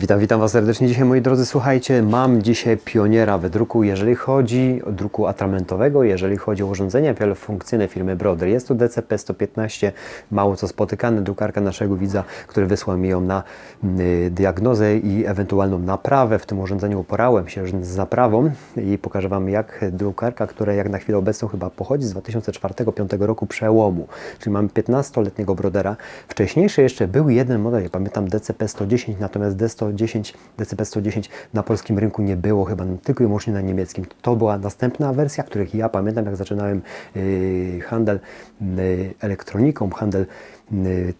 Witam, witam Was serdecznie dzisiaj moi drodzy. Słuchajcie, mam dzisiaj pioniera w druku, jeżeli chodzi o druku atramentowego, jeżeli chodzi o urządzenia wielofunkcyjne firmy Broder. Jest to DCP-115, mało co spotykany, drukarka naszego widza, który wysłał mi ją na y, diagnozę i ewentualną naprawę. W tym urządzeniu uporałem się z naprawą i pokażę Wam jak drukarka, która jak na chwilę obecną chyba pochodzi z 2004-2005 roku przełomu, czyli mamy 15-letniego Brodera. Wcześniejszy jeszcze był jeden model, ja pamiętam DCP-110, natomiast D110, DCP-110 na polskim rynku nie było chyba, tylko i wyłącznie na niemieckim. To była następna wersja, których ja pamiętam, jak zaczynałem yy, handel yy, elektroniką, handel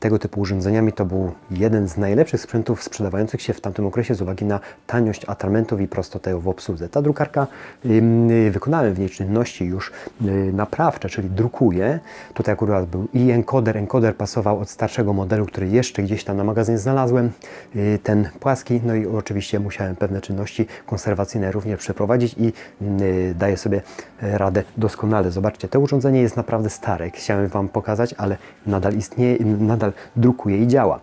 tego typu urządzeniami. To był jeden z najlepszych sprzętów sprzedawających się w tamtym okresie z uwagi na taniość atramentów i prostotę w obsłudze. Ta drukarka, yy, wykonałem w niej czynności już yy, naprawcze, czyli drukuję. Tutaj akurat był i encoder. Encoder pasował od starszego modelu, który jeszcze gdzieś tam na magazynie znalazłem. Ten płaski, no i oczywiście musiałem pewne czynności konserwacyjne również przeprowadzić i daję sobie radę doskonale. Zobaczcie, to urządzenie jest naprawdę stare. Chciałem Wam pokazać, ale nadal istnieje, nadal drukuje i działa.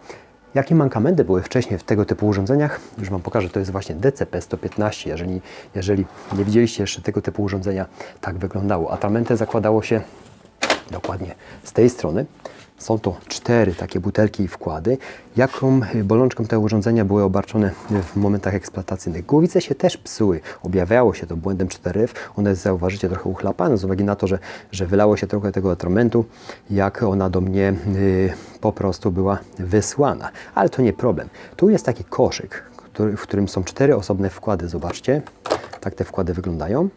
Jakie mankamenty były wcześniej w tego typu urządzeniach? Już Wam pokażę, to jest właśnie DCP-115. Jeżeli, jeżeli nie widzieliście jeszcze tego typu urządzenia, tak wyglądało. Atramenty zakładało się dokładnie z tej strony. Są to cztery takie butelki i wkłady. Jaką bolączką te urządzenia były obarczone w momentach eksploatacyjnych? Głowice się też psuły. Objawiało się to błędem 4F. One zauważycie trochę uchlapane z uwagi na to, że, że wylało się trochę tego atramentu, jak ona do mnie yy, po prostu była wysłana. Ale to nie problem. Tu jest taki koszyk, który, w którym są cztery osobne wkłady. Zobaczcie, tak te wkłady wyglądają.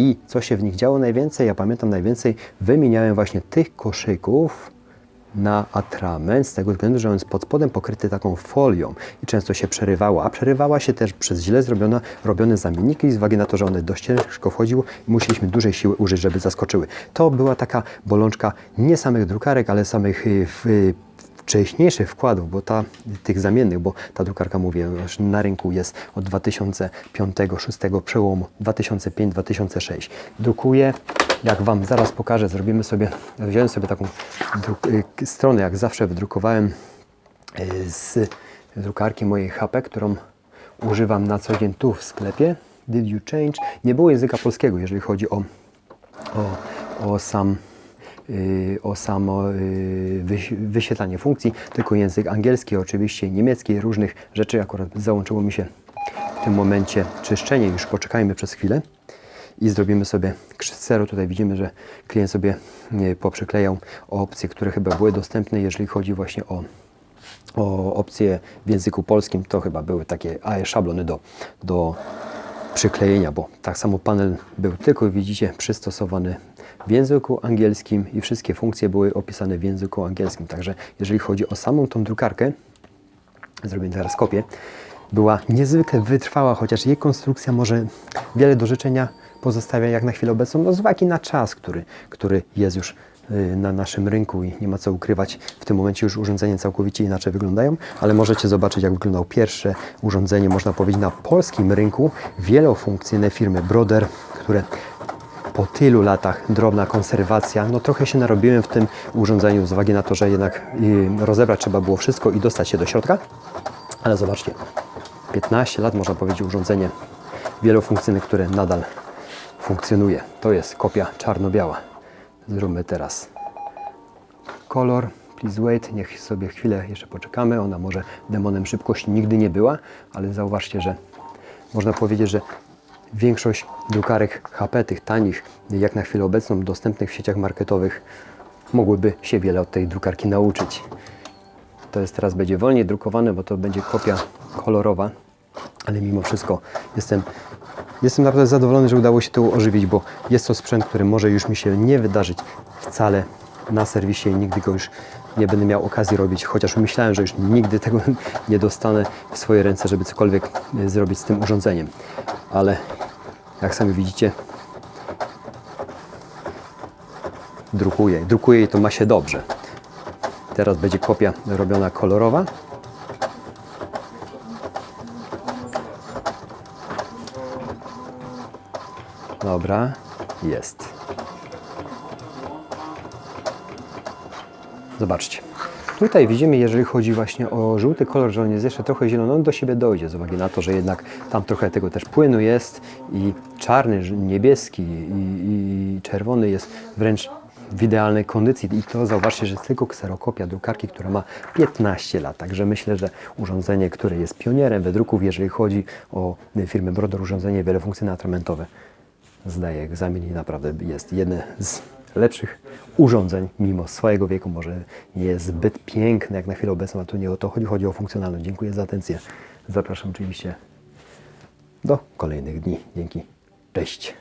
I co się w nich działo najwięcej? Ja pamiętam najwięcej wymieniałem właśnie tych koszyków na atrament z tego względu, że on jest pod spodem pokryty taką folią i często się przerywała, a przerywała się też przez źle zrobione, robione zamienniki z uwagi na to, że one dość ciężko wchodziły i musieliśmy dużej siły użyć, żeby zaskoczyły. To była taka bolączka nie samych drukarek, ale samych y, w, wcześniejszych wkładów, bo ta, tych zamiennych, bo ta drukarka, mówię, już na rynku jest od 2005-2006 przełomu 2005-2006. Drukuję, jak Wam zaraz pokażę, zrobimy sobie, wziąłem sobie taką y, stronę, jak zawsze wydrukowałem y, z drukarki mojej HP, którą używam na co dzień tu w sklepie. Did you change? Nie było języka polskiego, jeżeli chodzi o, o, o sam o samo y, wyś- wyświetlanie funkcji, tylko język angielski, oczywiście niemiecki, różnych rzeczy. Akurat załączyło mi się w tym momencie czyszczenie. Już poczekajmy przez chwilę i zrobimy sobie zero. Tutaj widzimy, że klient sobie y, poprzyklejał opcje, które chyba były dostępne, jeżeli chodzi właśnie o o opcje w języku polskim, to chyba były takie szablony do, do przyklejenia, bo tak samo panel był tylko, widzicie, przystosowany w języku angielskim i wszystkie funkcje były opisane w języku angielskim. Także jeżeli chodzi o samą tą drukarkę, zrobię teraz kopię, była niezwykle wytrwała, chociaż jej konstrukcja może wiele do życzenia pozostawia jak na chwilę obecną, no z uwagi na czas, który, który jest już na naszym rynku i nie ma co ukrywać. W tym momencie już urządzenia całkowicie inaczej wyglądają, ale możecie zobaczyć, jak wyglądało pierwsze urządzenie, można powiedzieć, na polskim rynku, wielofunkcyjne firmy Broder, które po tylu latach drobna konserwacja, no trochę się narobiłem w tym urządzeniu z uwagi na to, że jednak y, rozebrać trzeba było wszystko i dostać się do środka. Ale zobaczcie, 15 lat można powiedzieć urządzenie wielofunkcyjne, które nadal funkcjonuje. To jest kopia czarno-biała. Zróbmy teraz kolor. Please wait, niech sobie chwilę jeszcze poczekamy. Ona może demonem szybkości nigdy nie była, ale zauważcie, że można powiedzieć, że większość drukarek HP, tych tanich, jak na chwilę obecną, dostępnych w sieciach marketowych, mogłyby się wiele od tej drukarki nauczyć. To jest teraz będzie wolniej drukowane, bo to będzie kopia kolorowa, ale mimo wszystko jestem, jestem naprawdę zadowolony, że udało się to ożywić, bo jest to sprzęt, który może już mi się nie wydarzyć wcale na serwisie i nigdy go już nie będę miał okazji robić, chociaż myślałem, że już nigdy tego nie dostanę w swoje ręce, żeby cokolwiek e, zrobić z tym urządzeniem. Ale jak sami widzicie, drukuję. Drukuję i to ma się dobrze. Teraz będzie kopia robiona kolorowa. Dobra, jest. Zobaczcie. Tutaj widzimy, jeżeli chodzi właśnie o żółty kolor, że on jest jeszcze trochę zielony, on do siebie dojdzie z uwagi na to, że jednak tam trochę tego też płynu jest i czarny, niebieski i, i czerwony jest wręcz w idealnej kondycji. I to zauważcie, że jest tylko kserokopia drukarki, która ma 15 lat. Także myślę, że urządzenie, które jest pionierem wydruków, jeżeli chodzi o firmę Brodor, urządzenie wielofunkcyjne atramentowe, zdaje egzamin i naprawdę jest jedne z lepszych urządzeń, mimo swojego wieku. Może nie jest zbyt piękne jak na chwilę obecną, a tu nie o to chodzi, chodzi o funkcjonalność. Dziękuję za atencję. Zapraszam oczywiście do kolejnych dni. Dzięki. Cześć.